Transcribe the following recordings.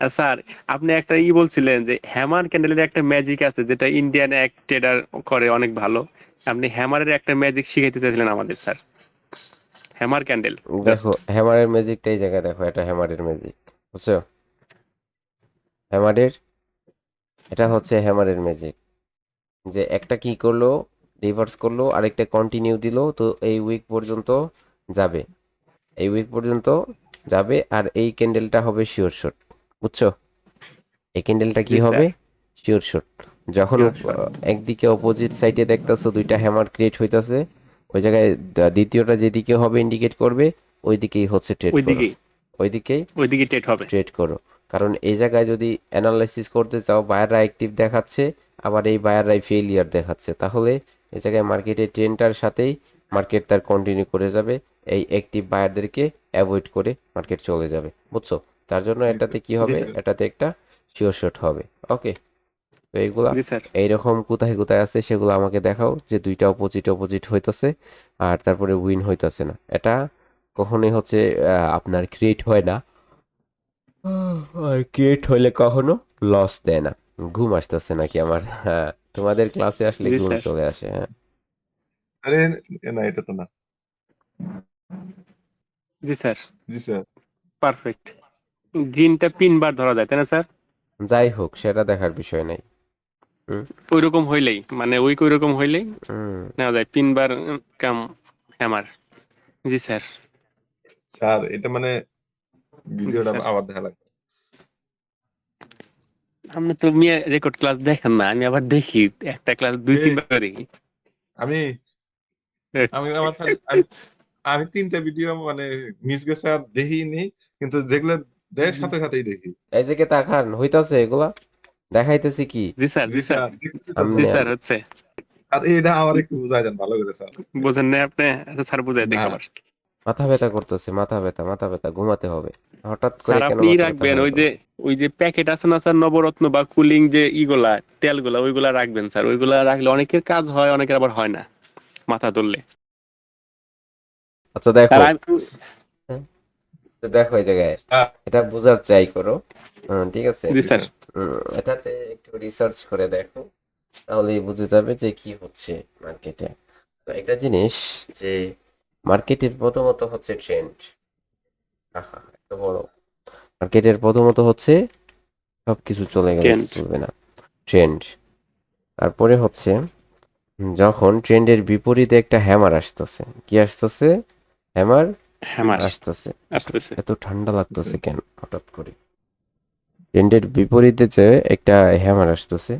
Sir, আপনি একটা ই বলছিলেন যে হ্যামার ক্যান্ডেলের একটা ম্যাজিক আছে যেটা ইন্ডিয়ান এক ট্রেডার করে অনেক ভালো। আপনি হ্যামারের একটা ম্যাজিক শিখাইতে চাইছিলেন আমাদের, স্যার। হ্যামার ক্যান্ডেল দেখো হ্যামারের ম্যাজিকটা এই জায়গায় দেখো, এটা হ্যামারের ম্যাজিক বুঝছ? হ্যামারের এটা হচ্ছে হ্যামারের ম্যাজিক যে একটা কি করল রিভার্স করল, আরেকটা কন্টিনিউ দিলো, তো এই উইক পর্যন্ত যাবে। এই উইক পর্যন্ত যাবে, আর এই ক্যান্ডেলটা হবে শিওর শট বুঝছ? এই ক্যান্ডেলটা কি হবে? শিওর শট যখন একদিকে অপোজিট সাইডে দেখতেছো দুইটা হ্যামার ক্রিয়েট হইতাছে ওই জায়গায় দ্বিতীয়টা যেদিকে হবে ইন্ডিকেট করবে ওই দিকেই হচ্ছে ট্রেড ওইদিকেই। ওইদিকেই ওইদিকে ট্রেড হবে। ট্রেড করো। কারণ এই জায়গায় যদি অ্যানালাইসিস করতে চাও বায়াররা অ্যাক্টিভ দেখাচ্ছে আবার এই বায়াররাই ফেলিয়ার দেখাচ্ছে। তাহলে এই জায়গায় মার্কেটের ট্রেন্ডটার সাথেই মার্কেট তার কন্টিনিউ করে যাবে। এই অ্যাক্টিভ বায়ারদেরকে অ্যাভয়েড করে মার্কেট চলে যাবে। বুঝছ? তার জন্য এটাতে কি হবে? এটাতে একটা শিওর শট হবে। ওকে তো এইগুলা এইরকম কোথায় কোথায় আছে সেগুলো আমাকে দেখাও যে দুইটা অপোজিট অপোজিট হইতাছে আর তারপরে উইন হইতাছে না। এটা কখনোই হচ্ছে আপনার ক্রিয়েট হয় না। আর ক্রিয়েট হইলে কখনো লস দেয় না। ঘুম আসতেছে নাকি আমার? হ্যাঁ তোমাদের ক্লাসে আসলে ঘুম চলে আসে হ্যাঁ। আরে না এটা তো না। জি স্যার। জি স্যার। পারফেক্ট। গ্রিনটা পিন বার ধরা যায় তাই না স্যার? যাই হোক সেটা দেখার বিষয় নাই। ওই রকম হইলেই মানে ওই ওই রকম হইলেই নেওয়া যায়। Pin bar cum hammer. জি স্যার। স্যার এটা মানে ভিডিওটা আবার দেখা লাগবে। আপনি তো মিয়া রেকর্ড ক্লাস দেখেন না আমি আবার দেখি একটা ক্লাস দুই তিনবার দেখি। আমি। আমি আমার আমি- আমি তিনটা ভিডিও মানে মিস গেছে আর দেখিনি কিন্তু যেগুলো দেয় সাথে সাথেই দেখি। এই যে কে তাকান হইতাছে এগুলা? দেখাইতেছি কি? জি স্যার জি স্যার। জি স্যার। হচ্ছে। আর এটা আমার একটু বুঝাই দেন ভালো করে স্যার। বোঝেন না আপনি? আচ্ছা স্যার বুঝাই দিক আবার। মাথা ব্যথা করতেছে মাথা ব্যথা মাথা ব্যথা ঘুমাতে হবে। হঠাৎ করে স্যার কেন আপনি রাখবেন ওই যে ওই যে প্যাকেট আছে না স্যার নবরত্ন বা কুলিং যে ইগুলা তেলগুলা ওইগুলা রাখবেন স্যার। ওইগুলা রাখলে অনেকের কাজ হয় অনেকের আবার হয় না মাথা ধরলে আচ্ছা দেখো। দেখো এই জায়গায় হ্যাঁ। এটা বোঝার ট্রাই করো। ঠিক আছে? এটাতে একটু রিসার্চ করে দেখো তাহলেই বুঝে যাবে যে কি হচ্ছে মার্কেটে একটা জিনিস যে মার্কেটের প্রথমত হচ্ছে ট্রেন্ড আহা এত বড়। মার্কেটের প্রথমত হচ্ছে সবকিছু চলে গেলে চলবে না। ট্রেন্ড তারপরে হচ্ছে যখন ট্রেন্ডের বিপরীতে একটা হ্যামার আসতেছে কি আসতেছে? হ্যামার হ্যামার আসতেছে। আসতেছে। এত ঠান্ডা লাগতেছে কেন? হঠাৎ করে। ট্রেন্ডের বিপরীতে যে একটা হ্যামার আসতেছে।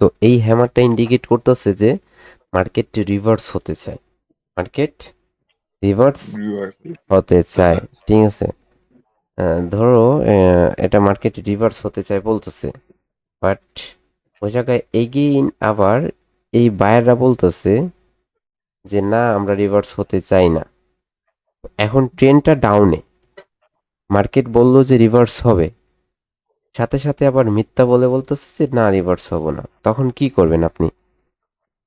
তো এই হ্যামারটা ইন্ডিকেট করতেছে যে মার্কেট রিভার্স হতে চায়। মার্কেট রিভার্স হতে চায়। ঠিক আছে? আহ, ধরো আহ, এটা মার্কেট রিভার্স হতে চায় বলতেছে। বাট ওই জায়গায় এগেইন আবার এই বায়াররা বলতেছে যে না আমরা রিভার্স হতে চাই না। এখন ট্রেনটা ডাউনে মার্কেট বলল যে রিভার্স হবে। সাথে সাথে আবার মিথ্যা বলে বলতেছে যে না রিভার্স হব না। তখন কি করবেন আপনি?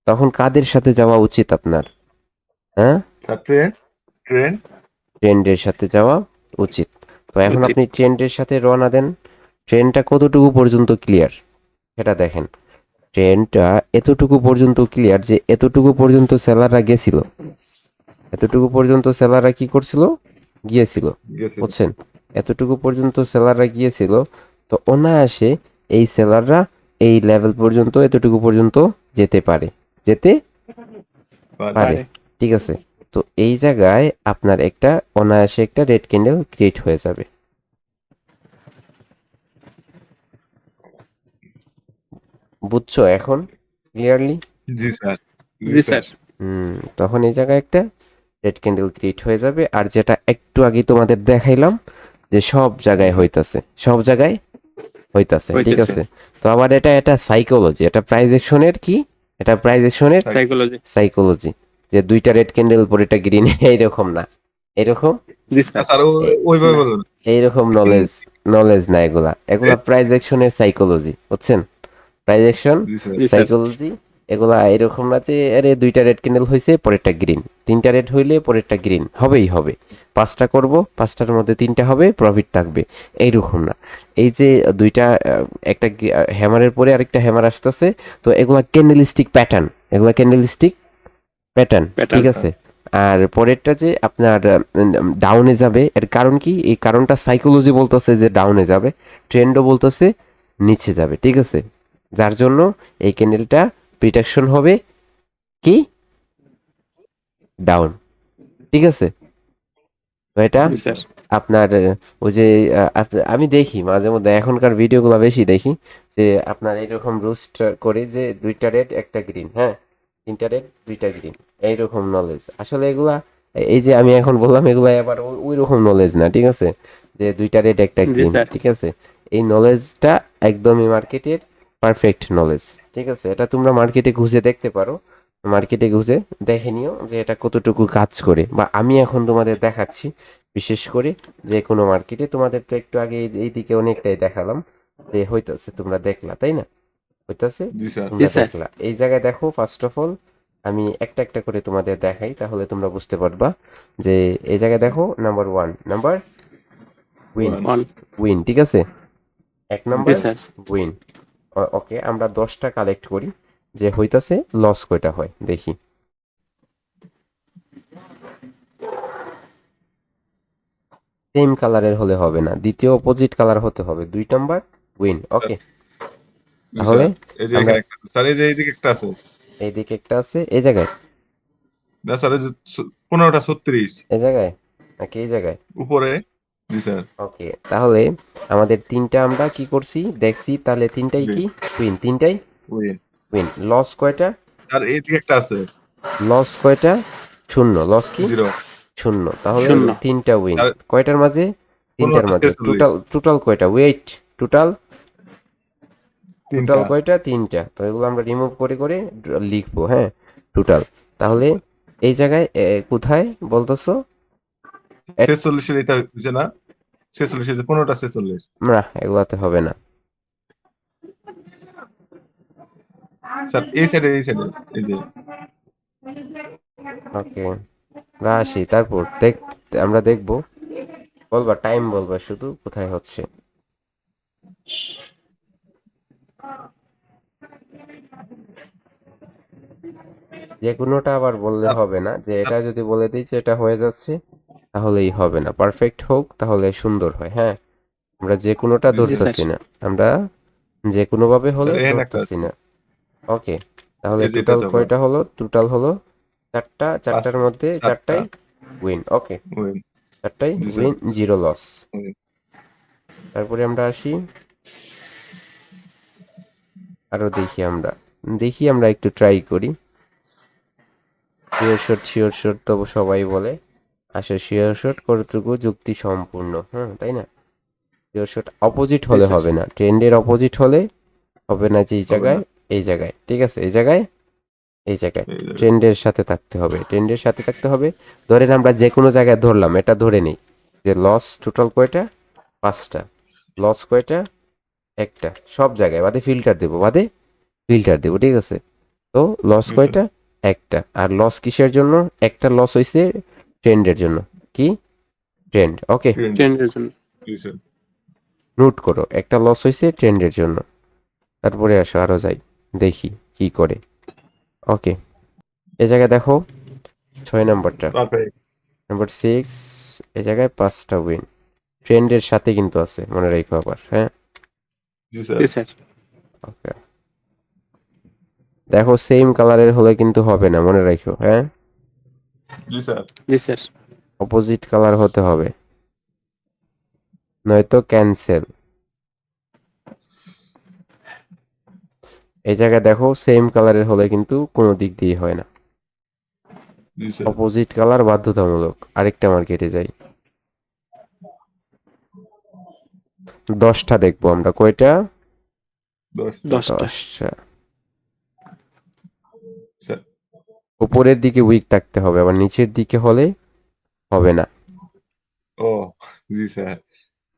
তখন কাদের সাথে যাওয়া উচিত আপনার? হ্যাঁ? ট্রেন ট্রেন ট্রেন্ডের সাথে যাওয়া উচিত। তো এখন আপনি ট্রেন্ডের সাথে রওনা দেন। ট্রেনটা কতটুকু পর্যন্ত ক্লিয়ার সেটা দেখেন। ট্রেনটা এতটুকু পর্যন্ত ক্লিয়ার যে এতটুকু পর্যন্ত সেলাররা গেছিল। এতটুকু পর্যন্ত সেলাররা কি করছিল? গিয়েছিল বুঝছেন? এতটুকু পর্যন্ত সেলাররা গিয়েছিল তো অনায়াসে এই সেলাররা এই লেভেল পর্যন্ত এতটুকু পর্যন্ত যেতে পারে। যেতে পারে। ঠিক আছে? তো এই জায়গায় আপনার একটা অনায়াসে একটা রেড ক্যান্ডেল ক্রিয়েট হয়ে যাবে। বুঝছ এখন? ক্লিয়ারলি জি স্যার। জি স্যার। হুম তখন এই জায়গায় একটা রেড ক্যান্ডেল ক্রিয়েট হয়ে যাবে। আর যেটা একটু আগে তোমাদের দেখাইলাম যে সব জায়গায় হইতাছে। সব জায়গায় হইতাছে ঠিক আছে? তো আবার এটা এটা সাইকোলজি এটা প্রাইজেকশনের কি? এটা প্রাইজেকশনের সাইকোলজি সাইকোলজি যে দুইটা রেড ক্যান্ডেল পরেটা গ্রিন এইরকম না। এরকম জি স্যার। স্যার ও- ওইভাবে বলুন এইরকম নলেজ নলেজ না এগুলা। এগুলা প্রাইজেকশনের সাইকোলজি বুঝছেন? স্যার সাইকোলজি এগুলা এরকম না যে আরে দুইটা রেড ক্যান্ডেল হয়েছে পরেরটা গ্রিন তিনটা রেড হইলে পরেরটা গ্রিন হবেই হবে। পাঁচটা করব পাঁচটার মধ্যে তিনটা হবে প্রফিট থাকবে। এইরকম না। এই যে দুইটা একটা হ্যামারের পরে আরেকটা হ্যামার আসতেছে তো এগুলা ক্যান্ডেলিস্টিক প্যাটার্ন এগুলা ক্যান্ডেলিস্টিক প্যাটার্ন ঠিক আছে? আর পরেরটা যে আপনার ডাউনে যাবে এর কারণ কি? এই কারণটা সাইকোলজি বলতেছে যে ডাউনে যাবে ট্রেন্ডও বলতেছে নিচে যাবে ঠিক আছে? যার জন্য এই ক্যান্ডেলটা প্রিটেকশন হবে কি? ডাউন ঠিক আছে? এটা আপনার ওই যে আমি দেখি মাঝে মধ্যে এখনকার ভিডিওগুলো বেশি দেখি যে আপনার এইরকম রোস্ট করে যে দুইটা রেড একটা গ্রিন হ্যাঁ? তিনটা রেড দুইটা গ্রিন এইরকম নলেজ আসলে এগুলা এই যে আমি এখন বললাম এগুলা আবার ওই- রকম নলেজ না ঠিক আছে? যে দুইটা রেড একটা গ্রিন ঠিক আছে? এই নলেজটা একদমই মার্কেটের পারফেক্ট নলেজ ঠিক আছে? এটা তোমরা মার্কেটে ঘুষে দেখতে পারো। মার্কেটে ঘুষে দেখে নিও যে এটা কতটুকু কাজ করে। বা আমি এখন তোমাদের দেখাচ্ছি বিশেষ করে যে কোনো মার্কেটে তোমাদের তো একটু আগে এই- দিকে অনেকটাই দেখালাম। যে হইতাছে তোমরা দেখলা তাই না? হইতাছে। দেখলা। এই জায়গায় দেখো ফার্স্ট অফ অল আমি একটা একটা করে তোমাদের দেখাই তাহলে তোমরা বুঝতে পারবা যে এই জায়গায় দেখো number one number win win ঠিক আছে? এক নাম্বার স্যার। উইন ওকে আমরা দশটা কালেক্ট করি। যে হইতাছে লস কয়টা হয়? দেখি। সেম কালারের হলে হবে না। দ্বিতীয় অপোজিট কালার হতে হবে। দুই নাম্বার উইন ওকে তাহলে স্যার। এই যে একটা এইদিকে আছে। এইদিকে একটা আছে এই জায়গায়। না স্যার পনেরোটা ছত্রিশ। এই জায়গায়? নাকি এই জায়গায়? উপরে। জি স্যার। ওকে তাহলে আমাদের তিনটা আমরা কি করছি? দেখছি তাহলে তিনটাই কি? উইন তিনটাই? উইন উইন লস কয়টা? আর একটা আছে। লস কয়টা? শূন্য। লস কি? জিরো শূন্য। তাহলে তিনটা উইন কয়টার মাঝে? তিনটার মাঝে। টোটাল টোটাল কয়টা? ওয়েট টোটাল টোটাল কয়টা? তিনটা। তো এগুলো আমরা রিমুভ করে করে লিখব হ্যাঁ? টোটাল তাহলে এই জায়গায় কোথায় বলতেছো? ছেচল্লিশের এটা হচ্ছে না? ছেচল্লিশ এই পনেরোটা ছেচল্লিশ। না এগুলাতে হবে না। স্যার এই সাইডে এই সাইডে এই যে। ওকে আমরা আসি। তারপর দেখ আমরা দেখব। বলবা টাইম বলবা শুধু কোথায় হচ্ছে। যে কোনোটা আবার বললে হবে না যে এটা যদি বলে দিই যে এটা হয়ে যাচ্ছে। তাহলেই হবে না। পারফেক্ট হোক তাহলে সুন্দর হয় হ্যাঁ? আমরা যে কোনোটা ধরতেছি না। আমরা যে কোনো ভাবে হলে ধরতেছি না। ওকে তাহলে টোটাল কয়টা হলো? টোটাল হলো চারটা চারটার মধ্যে চারটাই উইন ওকে উইন চারটাই উইন জিরো লস তারপরে আমরা আসি। আরও দেখি আমরা। দেখি আমরা একটু ট্রাই করি। শিওর শট শিওর শট তো সবাই বলে। আসলে শিওর শট কতটুকু? যুক্তি সম্পূর্ণ হ্যাঁ তাই না? শিওর শট অপোজিট হলে হবে না। ট্রেন্ডের অপোজিট হলে হবে না যে এই জায়গায় এই জায়গায় ঠিক আছে? এই জায়গায় এই জায়গায়। ট্রেন্ডের সাথে থাকতে হবে। ট্রেন্ডের সাথে থাকতে হবে। ধরেন আমরা যে কোনো জায়গায় ধরলাম এটা ধরে নিই যে লস টোটাল কয়টা? পাঁচটা। লস কয়টা? একটা। সব জায়গায়। বাদে ফিল্টার দেবো বাদে ফিল্টার দেবো ঠিক আছে? তো লস কয়টা? একটা। আর লস কিসের জন্য? একটা লস হয়েছে ট্রেন্ডের জন্য। কি? Trend okay. ট্রেন্ডের জন্য। নোট করো একটা লস হয়েছে ট্রেন্ডের জন্য। তারপরে আসো আরও যাই দেখি কি করে। ওকে এ জায়গায় দেখো ছয় নাম্বারটা. নাম্বার সিক্স এ জায়গায় পাঁচটা উইন ট্রেন্ডের সাথে কিন্তু আছে মনে রেখো আবার হ্যাঁ? ওকে দেখো সেম কালারের হলে কিন্তু হবে না মনে রাখো হ্যাঁ? জি, স্যার। জি স্যার। অপোজিট কালার হতে হবে। নয়তো ক্যান্সেল এই জায়গায় দেখো সেম কালারের হলে কিন্তু কোনো দিক দিয়ে হয় না। অপোজিট কালার বাধ্যতামূলক। আরেকটা মার্কেটে যাই। দশটা দেখব আমরা। কয়টা? দশটা। দশটা দশটা স্যার। উপরের দিকে উইক থাকতে হবে আবার নিচের দিকে হলে হবে না। ও জি স্যার।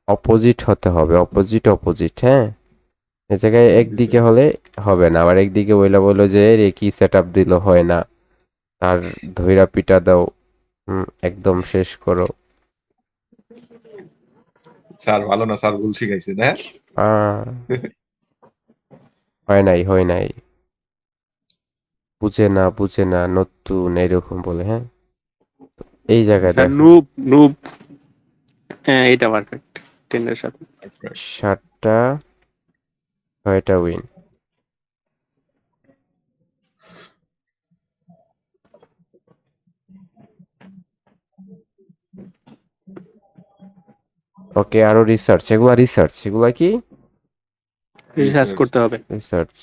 অপোজিট হতে হবে অপোজিট অপোজিট হ্যাঁ? এ জায়গায় একদিকে হলে হবে না আবার একদিকে বইলা বলল যে রে কি সেট আপ দিল হয় না। তার ধইরা পিটা দাও একদম শেষ করো। স্যার ভালো না স্যার ভুল শিখাইছে না আহ, হয় নাই হয় নাই। বুঝে না বুঝে না নতুন এরকম বলে হ্যাঁ? এই জায়গায় নুব নুব হ্যাঁ এটা পারফেক্ট টেনের সাথে সাতটা ছয়টা উইন ওকে আরও রিসার্চ এগুলা রিসার্চ এগুলা কি? রিসার্চ করতে হবে। রিসার্চ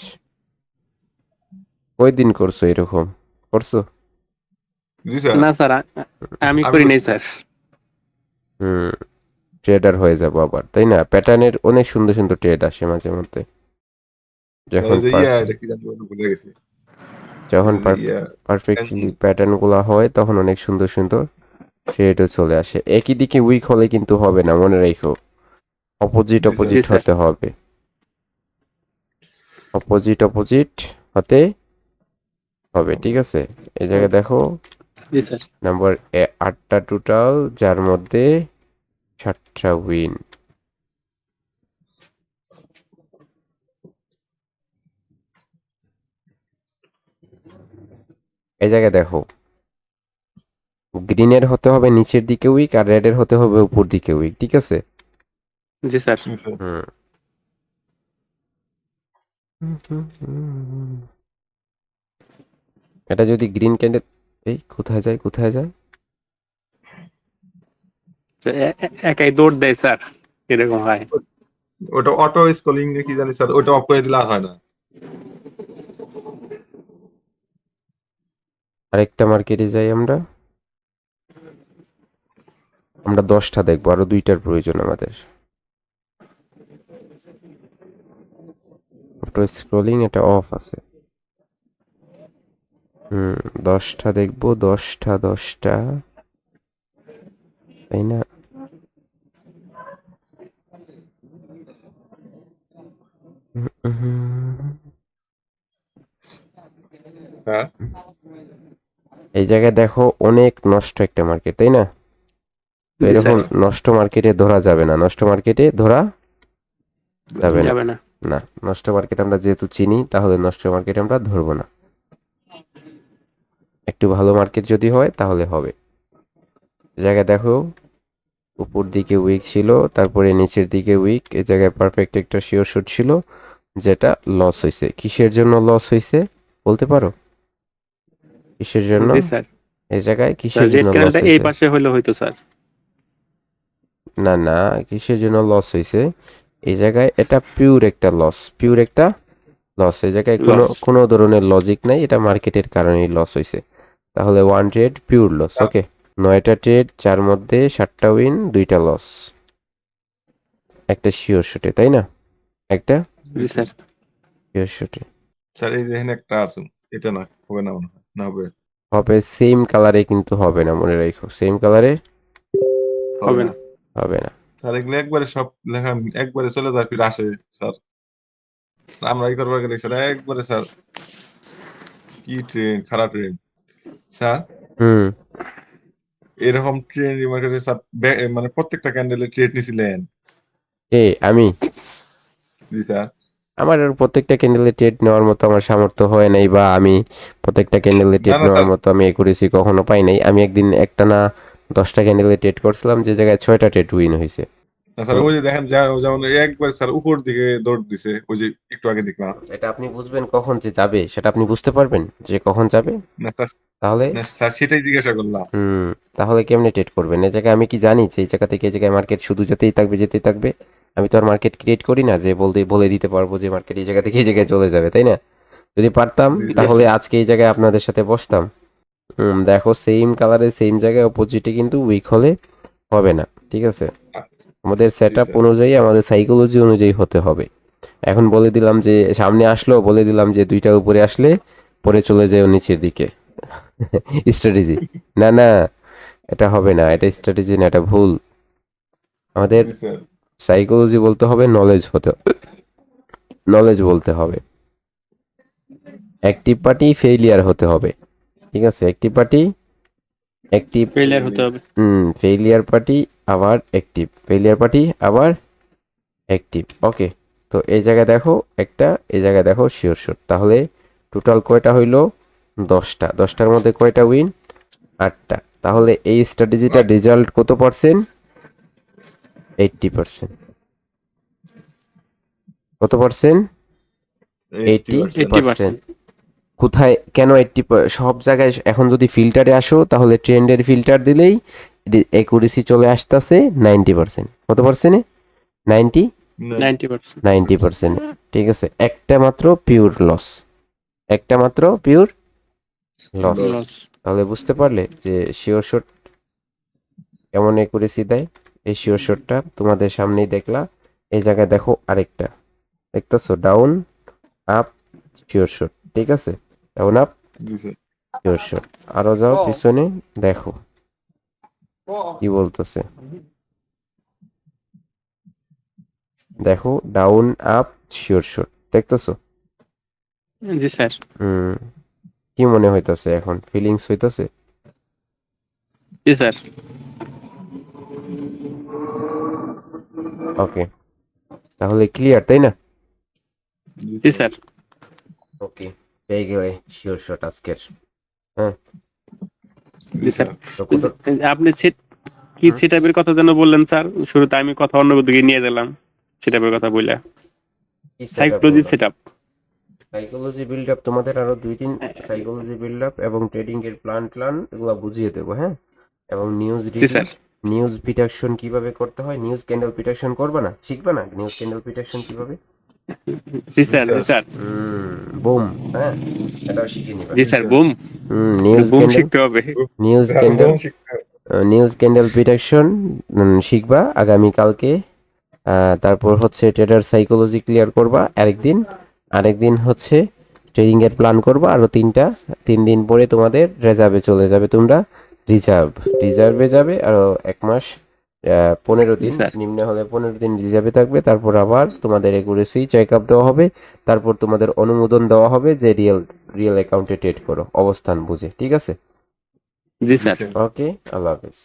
কই দিন করছ এরকম? করছ? জি স্যার না স্যার আমি করি নাই স্যার। হুম ট্রেডার হয়ে যাব আবার তাই না? প্যাটার্নের অনেক সুন্দর সুন্দর ট্রেড আসে মাঝে মধ্যে। যখন ওই যখন ওই পারফেক্টলি প্যাটার্নগুলা হয় তখন অনেক সুন্দর সুন্দর ট্রেডও চলে আসে। একই দিকে উইক হলে কিন্তু হবে না মনে রেখো। অপোজিট অপোজিট হতে হবে। অপোজিট অপোজিট হতে হবে ঠিক আছে? এই জায়গায় দেখো। জি স্যার। নাম্বার আটটা টোটাল যার মধ্যে সাতটা উইন এই জায়গায় দেখো। গ্রিনের হতে হবে নিচের দিকে উইক আর রেডের হতে হবে উপর দিকে উইক ঠিক আছে? জি স্যার। হুম। এটা যদি গ্রিন ক্যান্ডেল এই কোথায় যায় কোথায় যায়? একাই দৌড় দেয় স্যার এরকম হয়। ওটা অটো স্কলিং কি জানি স্যার ওটা অফ করে দিলে আর হয় না। আরেকটা মার্কেটে যাই আমরা। আমরা দশটা দেখব আরও দুইটার প্রয়োজন আমাদের। অটো স্ক্রলিং এটা অফ আছে। হুম দশটা দেখব দশটা দশটা। তাই না। হ্যাঁ? এই জায়গায় দেখো অনেক নষ্ট একটা মার্কেট তাই না? তো এরকম নষ্ট মার্কেটে ধরা যাবে না নষ্ট মার্কেটে ধরা যাবে না। না। নষ্ট মার্কেট আমরা যেহেতু চিনি তাহলে নষ্ট মার্কেট আমরা ধরবো না। একটু ভালো মার্কেট যদি হয় তাহলে হবে। এই জায়গায় দেখো উপর দিকে উইক ছিল তারপরে নিচের দিকে উইক এই জায়গায় পারফেক্ট একটা শিওর শুট ছিল যেটা লস হয়েছে কিসের জন্য লস হয়েছে বলতে পারো? কিসের জন্য? এই জায়গায় কিসের জন্য লস এই পাশে হইলে হয়তো স্যার। না না কিসের জন্য লস হয়েছে এই জায়গায় এটা পিওর একটা লস পিওর একটা লস এই জায়গায় কোনো কোনো ধরনের লজিক নাই এটা মার্কেটের কারণেই লস হয়েছে তাহলে one trade pure loss okay নয়টা ট্রেড যার মধ্যে সাতটা উইন দুইটা লস একটা শিওর শুটে তাই না? একটা জি স্যার। শিওর শুটে স্যার এই যে এখানে একটা আছে এটা না হবে না মনে হয় না হবে। হবে সেম কালারে কিন্তু হবে না মনে রাখো সেম কালারে হবে না। হবে না। স্যার এগুলো একবারে সব লেখা একবারে চলে যায় ফিরে আসে স্যার। আমরা গেলে স্যার একবারে স্যার কি ট্রেন খারাপ ট্রেন স্যার? হুম। এরকম ট্রেন মার্কেটে স্যার মানে প্রত্যেকটা ক্যান্ডেলে ট্রেড নিছিলেন। এ আমি? জি স্যার। আমার প্রত্যেকটা ক্যান্ডেলে ট্রেড নেওয়ার মতো আমার সামর্থ্য হয় নাই বা আমি প্রত্যেকটা ক্যান্ডেলে ট্রেড নেওয়ার মতো আমি একুরেসি কখনো পাই নাই। আমি একদিন একটা না দশটা ক্যান্ডেলে ট্রেড করছিলাম যে জায়গায় ছয়টা ট্রেড উইন হয়েছে। স্যার ওই যে দেখেন যেমন একবার স্যার উপর দিকে দৌড় দিছে ওই যে একটু আগে দেখলাম। এটা আপনি বুঝবেন কখন যে যাবে সেটা আপনি বুঝতে পারবেন যে কখন যাবে? না স্যার তাহলে সেটাই জিজ্ঞাসা করলাম। হুম তাহলে কেমনে ট্রেড করবেন? এই জায়গায় আমি কি জানি যে এই জায়গা থেকে এই জায়গায় মার্কেট শুধু যেতেই থাকবে যেতেই থাকবে? আমি তো আর মার্কেট ক্রিয়েট করি না যে বলতে বলে দিতে পারব যে মার্কেট এই জায়গা থেকে এই জায়গায় চলে যাবে তাই না? যদি পারতাম তাহলে আজকে এই জায়গায় আপনাদের সাথে বসতাম। হুম দেখো সেম কালারের সেম জায়গায় অপোজিটে কিন্তু উইক হলে হবে না ঠিক আছে? আমাদের সেট আপ অনুযায়ী আমাদের সাইকোলজি অনুযায়ী হতে হবে। এখন বলে দিলাম যে সামনে আসলো বলে দিলাম যে দুইটা উপরে আসলে পরে চলে যায় নিচের দিকে। স্ট্র্যাটেজি না না এটা হবে না এটা স্ট্র্যাটেজি না এটা ভুল। আমাদের সাইকোলজি বলতে হবে নলেজ হতে নলেজ বলতে হবে। অ্যাক্টিভ পার্টি ফেইলিয়ার হতে হবে ঠিক আছে? অ্যাক্টিভ পার্টি অ্যাক্টিভ ফেলিয়ার হতে হবে। হুম ফেইলিয়ার পার্টি আবার অ্যাক্টিভ ফেইলিয়ার পার্টি আবার অ্যাক্টিভ ওকে তো এই জায়গায় দেখো একটা এই জায়গায় দেখো শিওর শিওর তাহলে টোটাল কয়টা হইল? দশটা। দশটার মধ্যে কয়টা উইন আটটা। তাহলে এই স্ট্র্যাটেজিটার রেজাল্ট কত পার্সেন্ট এইটটি পার্সেন্ট কত পার্সেন্ট এইটি পার্সেন্ট কোথায় কেন এইটটি সব জায়গায় এখন যদি ফিল্টারে আসো তাহলে ট্রেন্ডের ফিল্টার দিলেই একুরেসি চলে আসতেছে নাইনটি পার্সেন্ট কত পার্সেন্টে ninety ninety percent ninety percent ঠিক আছে। একটা মাত্র পিওর লস একটা মাত্র পিওর লস তাহলে বুঝতে পারলে যে শিওর শট কেমন একুরেসি দেয় এই শিওর শটটা তোমাদের সামনেই দেখলা। এই জায়গায় দেখো আরেকটা। দেখতেছো? ডাউন আপ শিওর শট ঠিক আছে? ডাউন আপ শিওর শট আরও যাও পিছনে দেখো। কি বলতেছে? দেখো ডাউন আপ শিওর শট দেখতেছো? জি স্যার। হুম। কি মনে হইতাছে এখন? ফিলিংস হইতাছে? জি স্যার। ওকে তাহলে ক্লিয়ার তাই না? জি স্যার। ওকে পেয়ে গেলে শিওর শট আজকের। জি স্যার। আপনি সেট কি। সেটআপের কথা যেন বললেন স্যার শুরুতে আমি কথা অন্য দিকে নিয়ে দিলাম সেটআপের কথা বললা? Psychology setup psychology build up তোমাদের আরও দুই তিন সাইকোলজি বিল্ড আপ এবং ট্রেডিং এর প্ল্যান প্ল্যান এগুলো বুঝিয়ে দেবো হ্যাঁ? এবং নিউজ জি স্যার। নিউজ পিটাকশন কীভাবে করতে হয়? নিউজ ক্যান্ডেল পিটাকশন করবে না? শিখবে না? নিউজ ক্যান্ডেল পিটাকশন কীভাবে? জি স্যার জি স্যার। বুম হ্যাঁ? এটাও শিখে নিবা। জি sir boom news boom candle শিখতে হবে। নিউজ ক্যান্ডেল নিউজ ক্যান্ডেল পিটাকশন শিখবা আগামী কালকে আহ, তারপর হচ্ছে ট্রেডার সাইকোলজি ক্লিয়ার করবা আরেকদিন। আরেকদিন হচ্ছে ট্রেডিং এর প্ল্যান করবা আরও তিনটা তিন দিন পরে তোমাদের রেজার্ভে চলে যাবে তোমরা। রিজার্ভ রিজার্ভে যাবে আরও এক মাস আহ, পনেরো দিন নিম্ন হলে পনেরো দিন রিজার্ভে থাকবে তারপর আবার তোমাদের একুরেসি চেক আপ দেওয়া হবে তারপর তোমাদের অনুমোদন দেওয়া হবে যে রিয়েল রিয়েল অ্যাকাউন্টে ট্রেড করো অবস্থান বুঝে ঠিক আছে? জি স্যার। ওকে আল্লাহ হাফেজ।